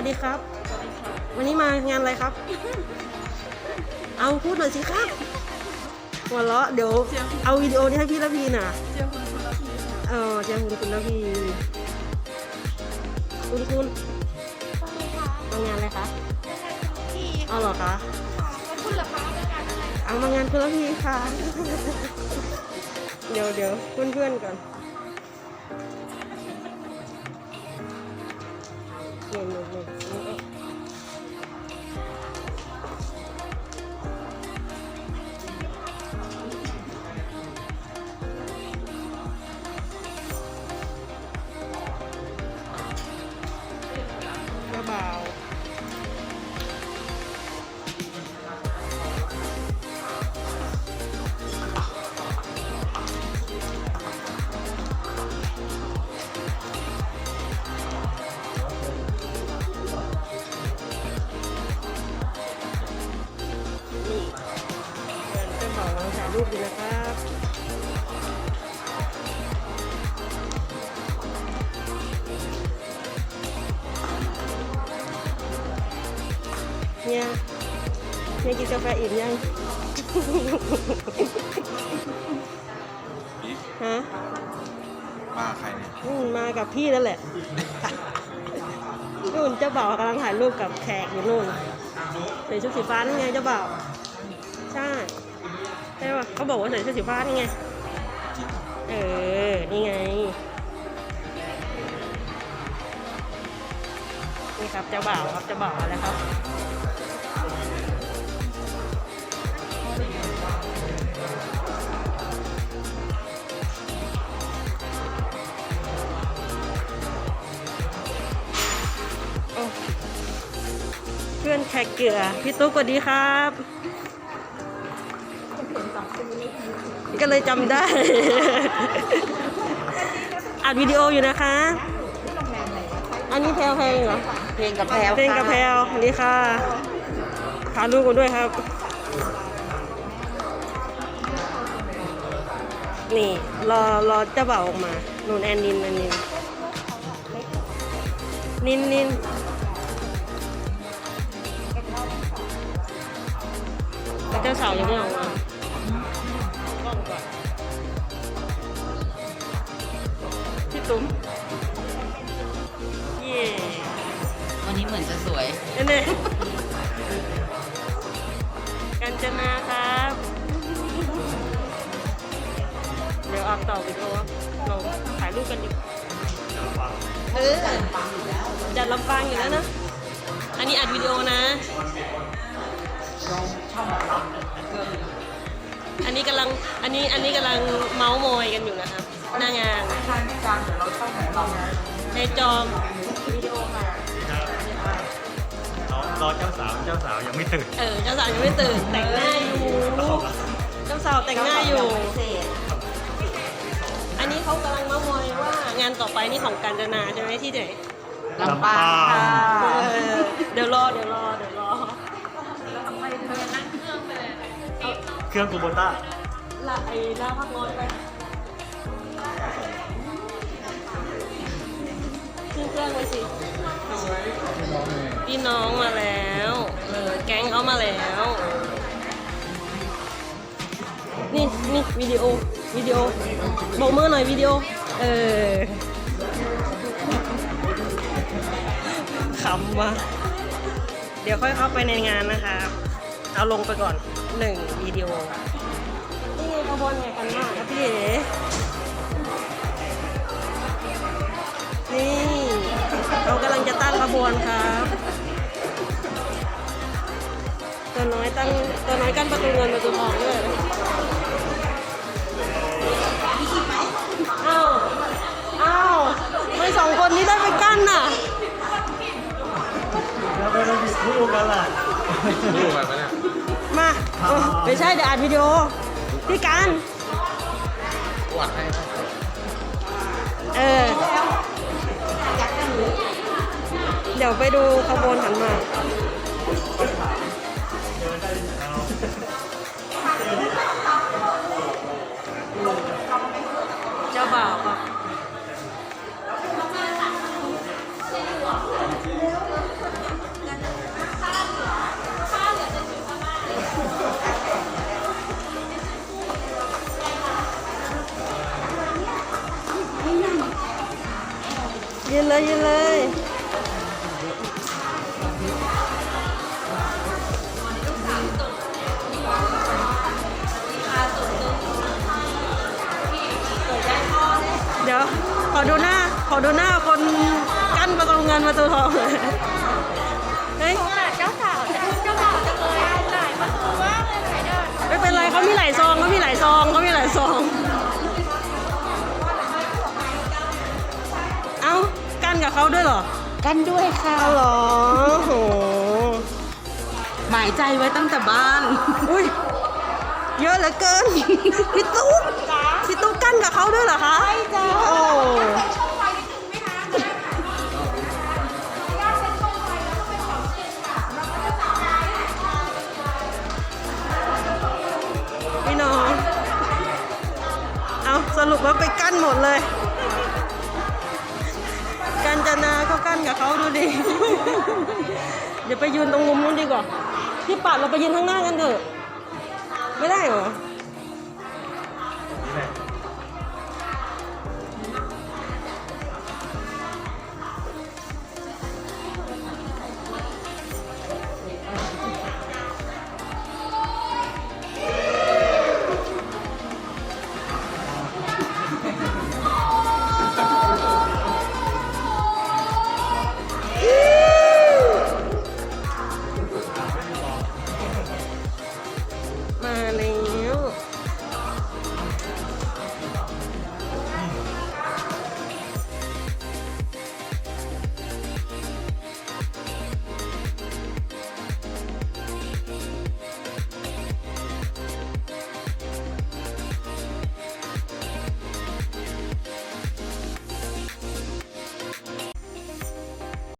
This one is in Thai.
วัสดีครับ วันนี้มางานอะไรครับ เอาพูดหน่อยสิครับหัวเราะเดี๋ยวเอาวิดีโอนี้ให้พี่ละพีน่ะเจอคุณคุณละพีค่ะเออเจ้าคุณคุณละพีคุณคุณมางานอะไรคะเอาเหรอคะคุณละคะเป็นการอะไรเอามางานคุณละพีค่ะ เดี๋ยวเดี๋ยวเพื่อนเพื่อนๆก่อน รูปอยู่นะครับเนี่ยเนี่ยกินกาแฟอิ่มยังฮะมาใครเนี่ยอืมมากับพี่นั่นแหละ นู่นเจ้าบ่าวกำลังถ่ายรูปกับแขกอยู่นู่นใส่ชุดสีฟ้านั่นไงเจ้าบ่าวใช่ ใช่ป่ะเขาบอกว่าใส่ชุดสีฟ้านี่ไง เออ นี่ไง นี่ครับเจ้าบ่าวครับเจ้าบ่าวแล้วครับเพื่อนแขกเกลือ พี่ตุ๊กสวัสดีครับ ก็เลยจำได้ อัดวิดีโออยู่นะคะ อันนี้แพลวเพลงเหรอ เพลงกับแพลวเพลงกับแพลวสวัสดีค่ะพาลูกมาด้วยครับ นี่รอรอเจ้าบ่าวออกมานูนแอนนินแอนนิน นินนินแล้วเจ้าสาวยังไม่ออกมาก ล้องก่อนพี่ตุ้มเย่วันนี้เหมือนจะสวยนั่นเองกัญจนาครับ เดี๋ยวอัพต่อวิดีโอเราถ่ายรูปกันอยู่เออจัดลำปางอยู่แล้วนะ อันนี้อัดวิดีโอนะอั นนี้กำลังอันนี้อันนี้กำลังเมาส์มอยกันอยู่นะครับหน้างานในจอมวิดีโอค่ะรอรอเจ้าสาวเจ้าสาวยังไม่ตื่นเออเจ้าสาวยังไม่ตื่นแต่งหน้าอยู่เจ้าสาวแต่งหน้าอยู่ อันนี้เขากำลังเมาส์มอยว่างานต่อไปนี่ของกัญจนาใช่ไหมที่ไหนลำปางค่ะเออเดี๋ยวรอเดี๋ยวรอเดี๋ยวรอเเครื่องกูโบต้าละไอ้ลาพักน้อยไปขึ้นเครื่องไปสิพี่น้องมาแล้วเออแก๊งเขามาแล้ว นี่นี่วิดีโอวิดีโอบอกมือหน่อยวิดีโอ เออขำวะเดี๋ยวค่อยเข้าไปในงานนะคะ เอาลงไปก่อน หนึ่งวิดีโอ นี่ขบวนไงกันมากครับพี่เอ๋นี่เรากำลังจะตั้งขบวนครับตัวน้อยตั้งตัวน้อยกั้นประตูเงินประตูทองด้วย เดี๋ยวอัดวิดีโอพี่การวัดให้เออ เดี๋ยวไปดูขบวนขันมาก เลยยืนเลยเดี๋ยวขอดูหน้า ขอดูหน้าคนกั้นประตูเงินประตูทองเลย กั้นกับเขาด้วยเหรอ กันด้วยค่ะเอาเหรอโหหมายใจไว้ตั้งแต่บ้าน อุ้ยเยอะเหลือเกิน พี่ตุ๊กพี่ตุ๊กกั้นกับเขาด้วยเหรอคะใช่จ้าโอ้พี่น้อง เอาสรุปว่าไปกั้นหมดเลย กับเขาดูดิ เดี๋ยวไปยืนตรงมุมนู้นดีกว่า พี่ปัดเราไปยืนข้างหน้ากันเถอะ ไม่ได้เหรอ